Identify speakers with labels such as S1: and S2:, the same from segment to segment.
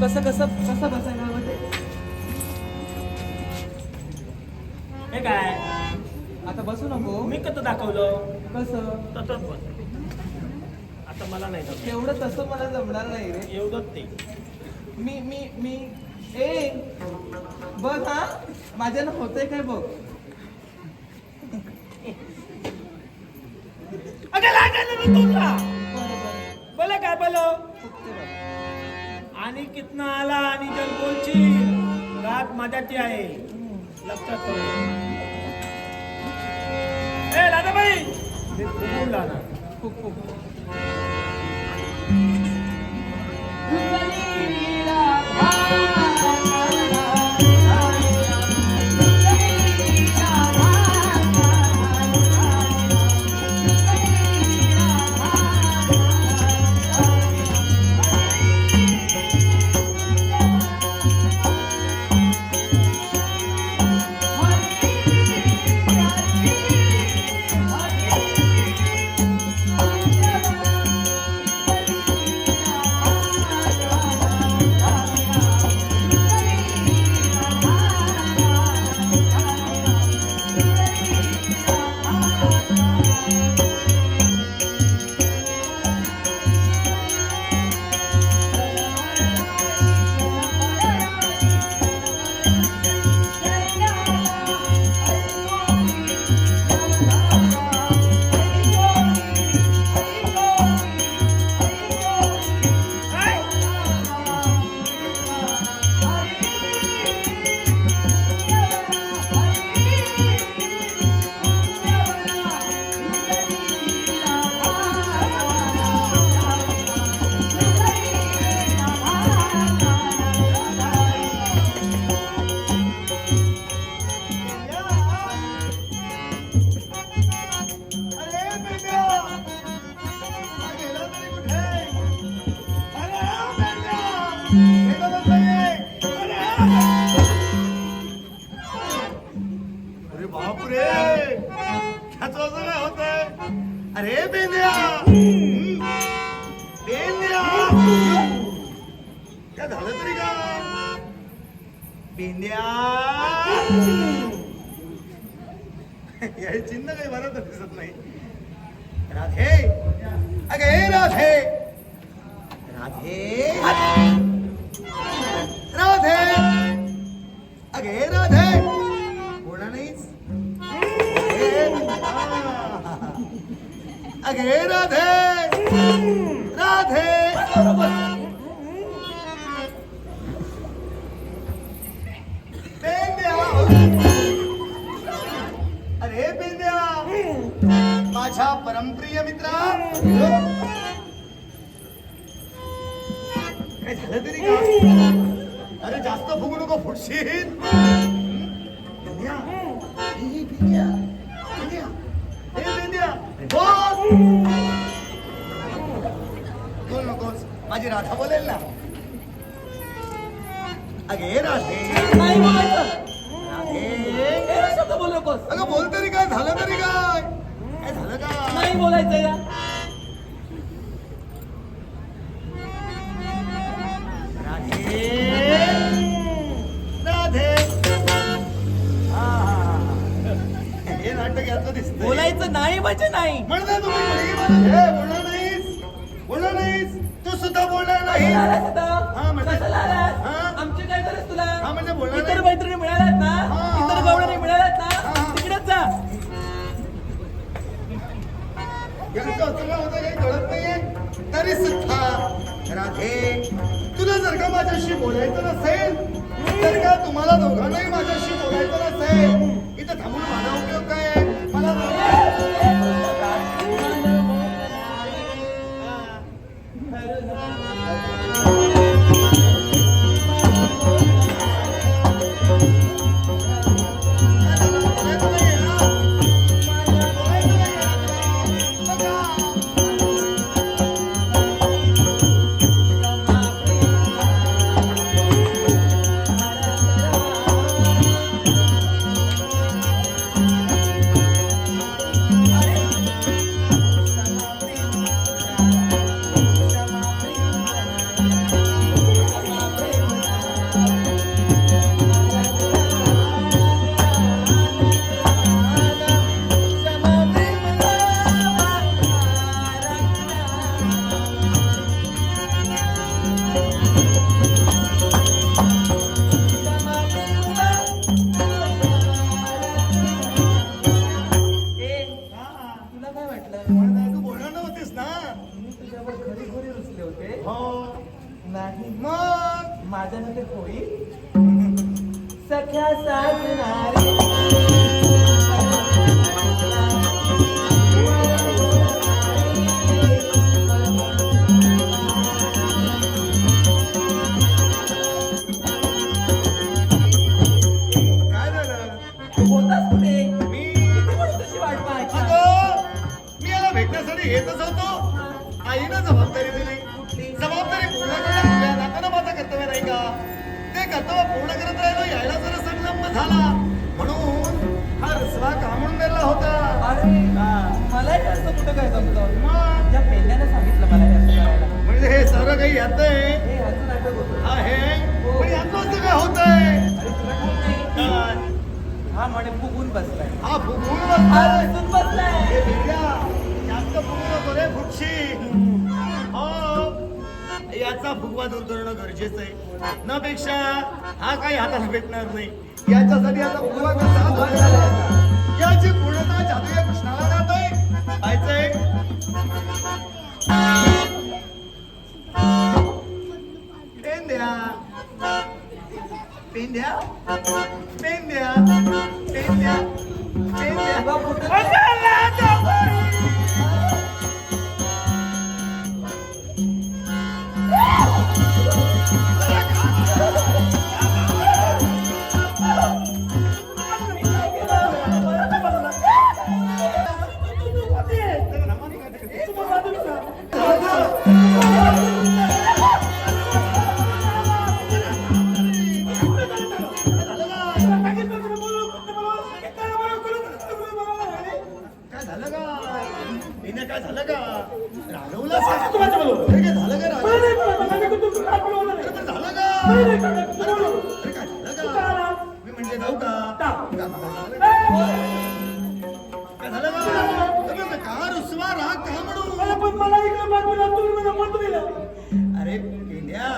S1: कसं कसं कसं बसायला हवं ते
S2: हे काय?
S1: आता बसू नको.
S2: मी कसं दाखवलं?
S1: कसं?
S2: तसंच बस. आता मला नाही.
S1: तेवढं तसं मला जमणार नाही रे.
S2: एवढंच ते.
S1: मी मी मी. ए बघ हा. माझ्यानं होतंय काय बघ.
S2: अगं ना तुला. आणि कितना आला आणि जर बोलची रात माझ्याची आहे. लक्षात ठेव. ए लादाबाई मी फुगून
S3: काय अरे बेंद्या बेंद्या काय झालं तरी का बेंद्या हे चिन्ह काही बरं तर दिसत नाही राधे. अगे राधे. राधे. राधे. अगे राधे। राधे। अरे बिंद्या माझ्या परमप्रिय मित्रा। काय झालं तरी का? अरे जास्त फुगू नको फुटशील बोल नकोस माझी राधा बोलेल ना अगे राधे
S1: नाही बोलायचं बोलू. नकोस
S3: अगं बोल तरी काय झालं तरी काय? काय झालं का?
S1: नाही बोलायचं या. नाही म्हणजे नाही.
S3: म्हणता तुम्ही मुलगी मला हे बोलणार नाहीस. बोलणार नाहीस. तू सुद्धा बोलणार नाही
S1: आलास आता?
S3: हा, म्हणजे-
S1: कशाला आलास?
S3: हा.
S1: आमची काय गरज तुला?
S3: हा, म्हणजे बोलणार
S1: इतर
S3: नाही.
S1: मैत्रिणी मिळाल्यात ना
S3: हा,
S1: इतर
S3: हा,
S1: गवळणी मिळाल्यात
S3: हा,
S1: ना
S3: हा.
S1: तिकडेच जा.
S3: यांचं असं काय होतं काही कळत नाहीये? तरी सुद्धा राधे तुला जर का माझ्याशी बोलायचं नसेल तर का तुम्हाला दोघांनाही माझ्याशी बोलायचं नसेल इथं थांबून माझा भेटण्यासाठी येतच होतो आईनं जबाबदारी दिली. जबाबदारी पूर्ण करण्यात नाकानं माझं कर्तव्य नाही का? ते कर्तव्य पूर्ण करत राहिलो यायला जरा संलग्न झाला. म्हणून हा रसवा कामून नेला होता.
S1: अरे मलाही असं कुठं काय जमतं?
S3: मग?
S1: या पेल्यानं सांगितलं मला
S3: म्हणजे हे सर्व काही येतंय
S1: हे
S3: पण याचं असं काय?
S1: हा. म्हणे फुगून बसलाय.
S3: हा फुगून बसलाय.
S1: बसलाय.
S3: पूर्ण करे भुक्षी. हो. याचा फुगवा दूर करणं गरजेचं आहे. न पेक्षा हा काही हाताला भेटणार नाही. याच्यासाठी आता फुगवा कसा याची पूर्णता जादूया कृष्णाला जातोय. पाहायचंय. पेन द्या पेन द्या पेन द्या पेन द्या पेन द्या अरे पेंड्या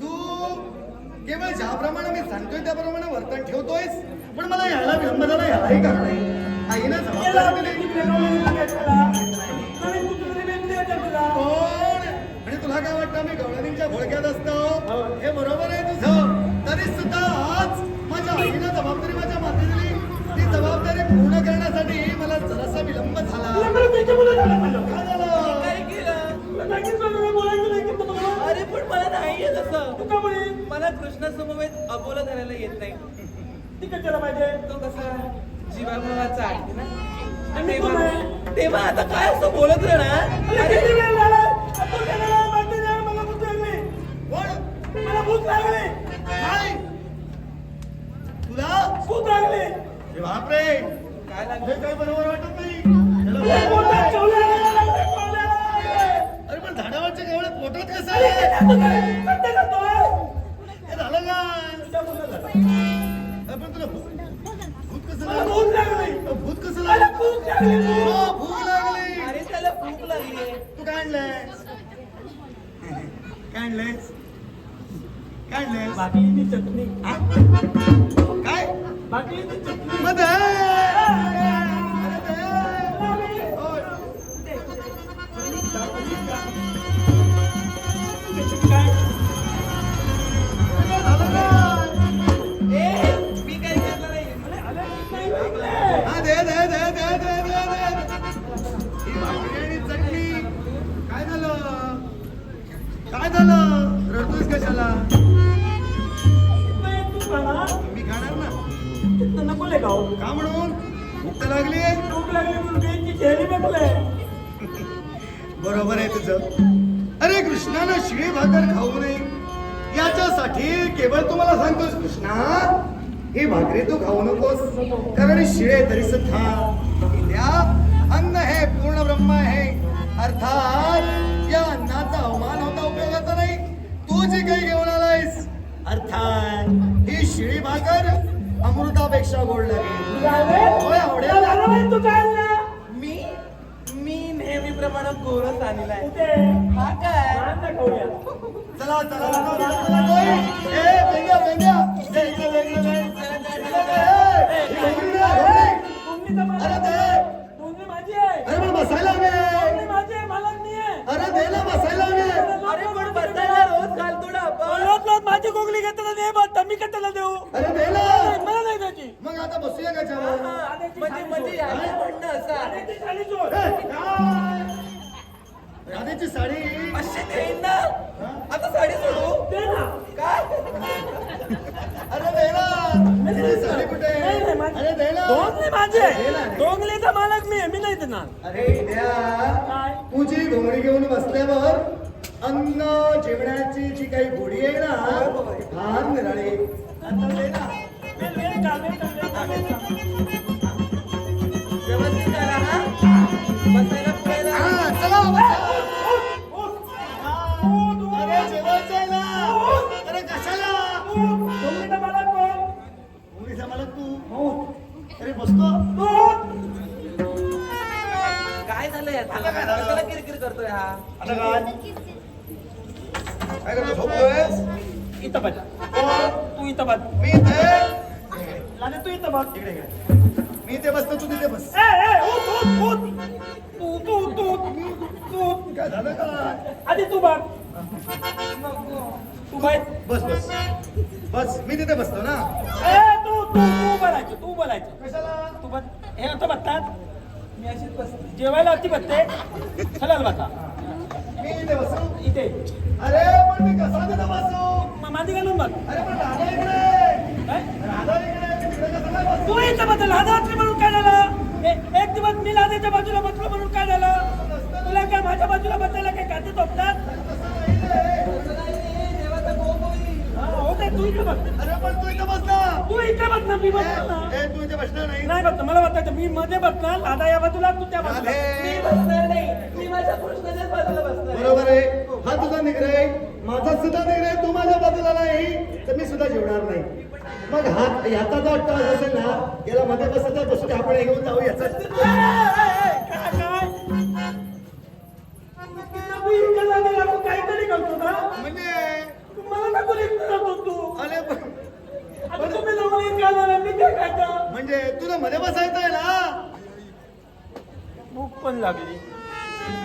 S3: तू केवळ ज्याप्रमाणे मी सांगतोय त्याप्रमाणे वर्तन ठेवतोयस पण मला यायला विलंब झाला यालाही कारण जबाबदारी दिली. कोण? आणि तुला काय वाटतं मी गवळणींच्या घोळक्यात असतो? हे. बरोबर आहे तुझं. तरी सुद्धा आज माझ्या आईनं जबाबदारी माझ्या माती दिली. ती जबाबदारी पूर्ण करण्यासाठी मला जरासा विलंब झाला काय झालं
S1: काय केलं अरे पण मला नाही येत असं मला कृष्णा समवेत अबोला धरायला येत नाही. तो कसा जीवाभावाचा आहे ना?
S2: आणि
S1: तेव्हा
S2: कोण आहे?
S1: तेव्हा आता काय असं बोलत राहणार? अरे
S3: तुला हे बापरे.
S1: काय लागलं?
S3: हे काही बरोबर वाटत नाही. अरे पण झाडावरच्या केवळ पोटात कसं आहे? झालं का अरे पण तुला भूत भूत कसं लागलं? भूत कसं लागलं? हो, भूक लागली.
S1: अरे त्याला भूक लागली.
S3: तू काय आणलंय? काय आणलंय? काय आणलंय?
S2: चटणी.
S3: हा? काय?
S2: बाटलीची चटणी.
S3: मग काय झालं? रडतोयस कशाला? मी खाणार ना.
S2: नको ले गाव.
S3: का म्हणून? भूक तर लागली.
S2: भूक लागली मुलगी चेहरी बघले
S3: बरोबर आहे तुझं. अरे कृष्णानं शिळी भाकर खाऊ नये. याच्यासाठी केवळ तुम्हाला सांगतोस कृष्णा. ही भाकरी तू खाऊ नकोस. कारण शिळे तरी सुद्धा. अन्न हे पूर्ण ब्रह्म आहे. अर्थात या काही घेऊन आलायस अर्थात ही शिळी भाकर अमृतापेक्षा गोड लागेल
S2: तू काय आणला?
S1: मी मी नेहमीप्रमाणे गोरस आणलाय
S2: कुठे?
S1: हा काय
S3: चला चला चला, चला. ए बेंड्या
S2: लोट माझी कोंबडी घेताना नाही बघ मी कशाला देऊ?
S3: अरे
S2: मला नाही द्यायची.
S3: मग आता बसूया का
S1: हा, म्हणजे म्हणजे याचं म्हणणं असं आहे.
S2: ती साडी सोड.
S3: राधेची साडी?
S1: अशी देईन ना. आता साडी सोडू?
S2: दे ना.
S1: काय?
S3: अरे साडी कुठे? अरे
S2: माझी. मालक मी आहे मी नाही देणार.
S3: अरे तुझी घोंगडी घेऊन बसल्यावर अन्न जेवणाची जी काही गोडी आहे ना फार निराळी.
S1: व्यवस्थित करा हा बसायला.
S3: हा.
S2: तू-
S3: अरे ना अरे कशाला
S2: मालक
S3: अरे बसतो
S1: काय झालं याचं कशाला किरकिर करतोय हा
S3: आता काय काय करतो झोपतोयस
S2: इथं बस. तू इथं बस.
S3: मी इथे?
S2: तू इथं बस.
S3: इकडे इकडे. मी इथे बसतो तू तिथे बस.
S2: ए ए उठ उठ उठ. तू तू तू तू
S3: काय झालं काय
S2: आधी तू बघ तू बस.
S3: बस बस. बस. मी तिथे बसतो ना?
S2: ए तू तू तू बोलायचं तू बोलायचं.
S3: कशाला?
S2: तू बस. हे आता बसतात?
S1: मी अशीच बसते.
S2: जेवायला अति बसते. चलाल बसा
S3: मी इथे बसू
S2: इथे.
S3: अरे पण मी कसा तिथे बसू?
S2: म- मांदी घालून बघ
S3: अरे पण राधा इकडे
S2: काय?
S3: बसू
S2: तू इथं बदल लादात्री म्हणून काय झालं? एक दिवस मी लादेच्या बाजूला बसलो म्हणून काय झालं? तुला काय माझ्या बाजूला बसायला काय काते तोपतात? ते इथं बस.
S3: तू इथे बस ना
S2: तू इथे बस ना मी
S3: ए, तू इथे नाही.
S2: नाही बघ मला वाटायचं मी मध्ये बसणार लादा या बाजूला तू त्या बाजूला.
S3: राधे.
S1: मी बसणार नाही. मी माझ्या कृष्णाच्याच बाजूला बसणार.
S3: बरोबर आहे. हा तुझा निग्रह माझा सुद्धा निग्रह तू माझ्या बाजूला नाही तर मी सुद्धा जेवणार नाही. मग हा याचा जो अट्टा असेल ना याला मध्ये बसायचं बसू दे, आपण हे घेऊन जाऊ याचा
S2: काहीतरी करतो ना
S3: म्हणजे
S2: तू मला तू?
S3: अरे
S2: तुम्ही मी काय खायचं?
S3: म्हणजे तुला मध्ये बसायचं आहे ना?
S2: भूक पण लागली.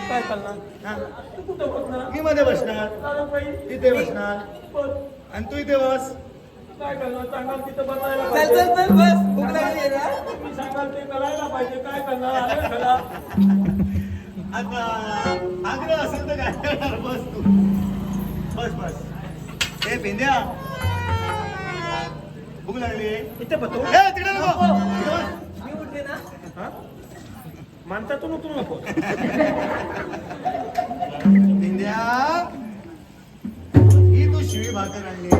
S2: काय करणार
S3: हा,
S2: तू कुठं बसणार?
S3: मी मध्ये बसणार. तिथे बसणार
S2: बस.
S3: आणि तू इथे बस.
S2: काय करणार? सांगाल तिथं बसायला
S1: चल
S2: पाहिजे.
S1: चल चल बस. भूक लागली ना?
S2: तुम्ही सांगाल ते करायला पाहिजे. काय करणार? आलं
S3: आता आग्रह असेल तर काय करणार? बस तू. बस बस. हे पेंद्या भूक लागली
S2: इथे बसतो.
S3: तिकडे नको.
S1: मी उठले ना.
S2: मानता तू नको नको.
S3: पेंद्या ही शिवी भाकर आणलीस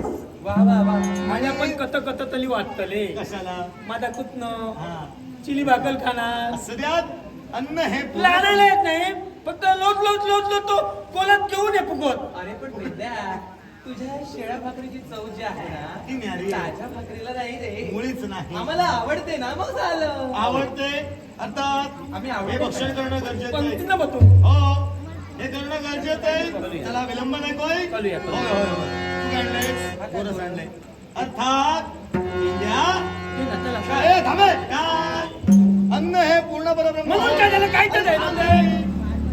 S1: वा वा वा.
S2: माझ्या पण कत कत तली वाटतले.
S3: कशाला?
S2: माझा कुतनं.
S3: हा.
S2: चिली भाकर खाणार.
S3: द्यात. अन्न हे
S2: लाडायला येत नाही. फक्त लोट लोट लोट लोट तो कोलात घेऊन ये फुगवत
S1: अरे पण विद्या तुझ्या शेळ्या भाकरीची चव जी आहे
S3: ती
S1: ना
S3: न्यारी आहे.
S1: ताज्या भाकरीला नाही रे.
S3: मुळीच नाही.
S1: आम्हाला आवडते ना मग झालं.
S3: आवडते. अर्थात
S1: आम्ही
S3: हे
S1: आवडतो.
S3: भक्षण करणं गरजेचं आहे.
S2: पंक्तीनं बसू.
S3: हो. हे करणं गरजेचं आहे. त्याला विलंब नाही होय, होय, होय. अर्थात थांबे काय अन्न हे पूर्ण परब्रह्म
S2: म्हणून काय झालं? काय तर झालं?
S3: आहे.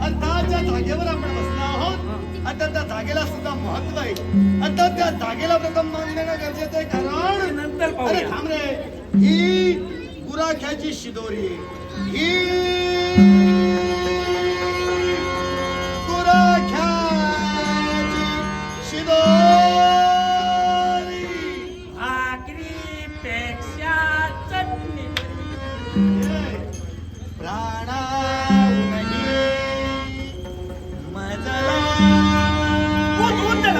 S3: अर्थात ज्या जागेवर आपण बसलो आहोत आता त्या जागेला सुद्धा महत्त्व आहे. आता त्या जागेला प्रथम मान देणं गरजेचं आहे कारण
S2: नंतर
S3: अरे
S2: पाहूया.
S3: थांब रे. ही गुराख्याची शिदोरी ही